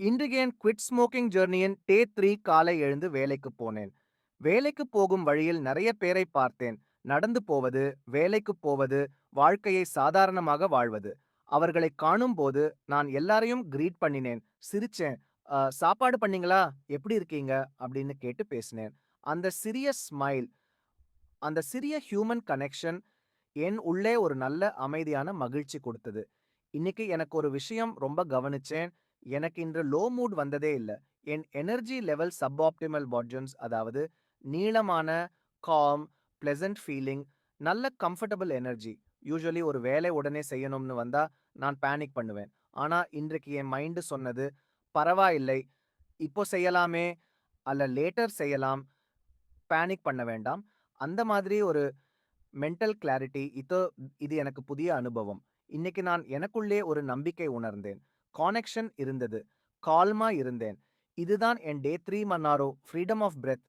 இன்றைக்கு என் quit smoking ஜெர்னியின் டே த்ரீ காலை எழுந்து வேலைக்கு போனேன். வேலைக்கு போகும் வழியில் நிறைய பேரை பார்த்தேன். நடந்து போவது, வேலைக்கு போவது, வாழ்க்கையை சாதாரணமாக வாழ்வது. அவர்களை காணும்போது நான் எல்லாரையும் கிரீட் பண்ணினேன். சிரிச்சேன். சாப்பாடு பண்ணீங்களா? எப்படி இருக்கீங்க?" அப்படின்னு கேட்டு பேசினேன். அந்த சிறிய ஸ்மைல், அந்த சிறிய ஹியூமன் கனெக்ஷன் என் உள்ளே ஒரு நல்ல அமைதியான மகிழ்ச்சி கொடுத்தது இன்னைக்கு எனக்கு ஒரு விஷயம் ரொம்ப கவனிச்சேன். எனக்கு இன்று லோ மூட் வந்ததே இல்லை என் எனர்ஜி லெவல் சப்-ஆப்டிமல் பாட்ஜன்ஸ் அதாவது நீளமான, காம், பிளசன்ட் ஃபீலிங், நல்ல கம்ஃபர்டபுள் எனர்ஜி. யூஸ்வலி ஒரு வேலை உடனே செய்யணும்னு வந்தால் நான் பேனிக் பண்ணுவேன். ஆனா இன்றைக்கு என் மைண்டு சொன்னது, "பரவாயில்லை. இப்போ செய்யலாமே, அல்ல லேட்டர் செய்யலாம். பேனிக் பண்ண வேண்டாம்." அந்த மாதிரி ஒரு மென்டல் கிளாரிட்டி இதோ இது எனக்கு புதிய அனுபவம். இன்னைக்கு நான் எனக்குள்ளே ஒரு நம்பிக்கை உணர்ந்தேன். கனெக்ஷன் இருந்தது. கால்மா இருந்தேன். இதுதான் என் டே த்ரீ மன்னாரோ ஃப்ரீடம் ஆஃப் பிரெத்